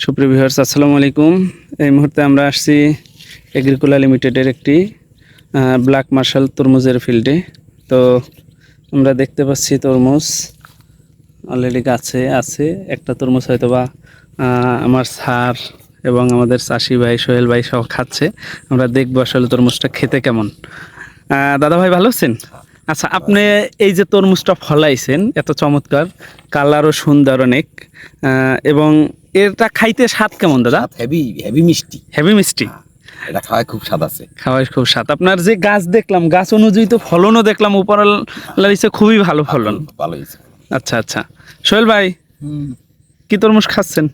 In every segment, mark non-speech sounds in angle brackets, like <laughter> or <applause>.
সুপ্রিয় ভিউয়ার্স, আসসালামু আলাইকুম। এই মুহূর্তে আমরা আসছি এগ্রিকুলা লিমিটেডের একটি ব্ল্যাক মার্শাল তরমুজের ফিল্ডে। তো আমরা দেখতে পাচ্ছি তরমুজ অলরেডি গাছে আছে। একটা তরমুজ হয়তো বা আমার স্যার এবং আমাদের চাষি ভাই, সোহেল ভাই সহ খাচ্ছে। আমরা দেখব আসলে তরমুজটা খেতে কেমন। দাদা ভাই ভালো আছেন? আচ্ছা আপনি এই যে তরমুজটা ফলাইছেন এত চমৎকার কালারও সুন্দর অনেক এবং এটা খাইতে স্বাদ কেমন দাদা? হেভি হেভি মিষ্টি। হেভি মিষ্টি? এটা খাওয়ায় খুব স্বাদ আছে। খাওয়াই খুব স্বাদ। আপনার যে গাছ দেখলাম গাছ অনুযায়ী তো ফলনও দেখলাম উপর লাগিয়েছে খুবই ভালো ফলন। ভালো হয়েছে। আচ্ছা আচ্ছা। সোহেল ভাই কি তরমুজ খাচ্ছেন?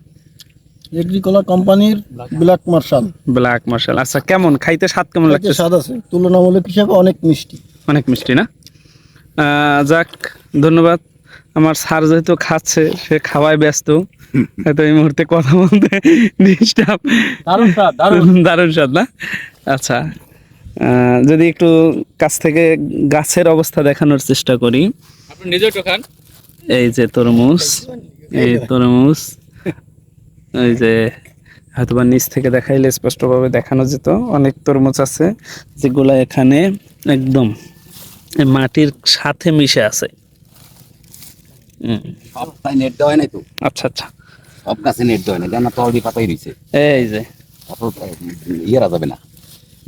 এগ্রিকোলা কোম্পানির ব্ল্যাক মার্শাল ব্ল্যাক মার্শাল আচ্ছা কেমন? খাইতে স্বাদ কেমন লাগছে স্বাদ আছে। তুলনামূলক হিসাবে অনেক মিষ্টি। অনেক মিষ্টি না? যাক ধন্যবাদ। আমার স্যার যেহেতু খাচ্ছে সে খাওয়ায় ব্যস্ত। হয়তো এই মুহূর্তে কথা বলতে <laughs> ডিস্টার্ব দারুণ স্বাদ দারুণ। <laughs> দারুণ স্বাদ না? আচ্ছা যদি একটু কাছ থেকে গাছের অবস্থা দেখানোর চেষ্টা করি। আপনি নিজেও তো খান। এই যে তরমুজ এই তরমুজ। এই যে হয়তোবা নিচ থেকে দেখাইলে স্পষ্টভাবে দেখানো যেত। অনেক তরমুজ আছে যেগুলো এখানে একদম মাটির সাথে মিশে আছে। হুম, নেট দেওয়া নাই তো? আচ্ছা আচ্ছা। সব গাছে নেট দেওয়া নাই জানা তলদি পাতাই রয়েছে। এই যে। ইয়েরা যাবে না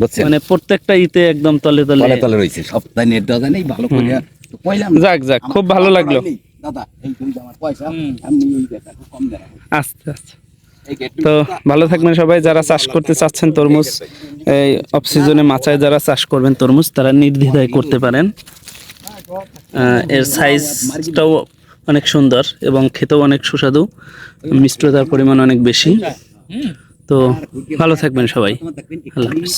বুঝছেন? মানে প্রত্যেকটা ইতে একদম তলে তলে। তলে তলে রয়েছে সব নেট দেওয়া যায় নাই ভালো করে কইলাম যাক যাক খুব ভালো লাগল। দাদা এই তুমি আমার পয়সা আমি এই দেখা খুব কম দেয় আস্তে আস্তে এই গেট তো ভালো থাকবেন সবাই, যারা চাষ করতে চাচ্ছেন তরমুজ, এই অফ সিজনে মাচায় যারা চাষ করবেন তরমুজ, তারা নির্দ্বিধায় করতে পারেন। এর সাইজটাও অনেক সুন্দর এবং খেতেও অনেক সুস্বাদু, মিষ্টতার পরিমাণ অনেক বেশি। তো ভালো থাকবেন সবাই। আল্লাহ হাফিজ।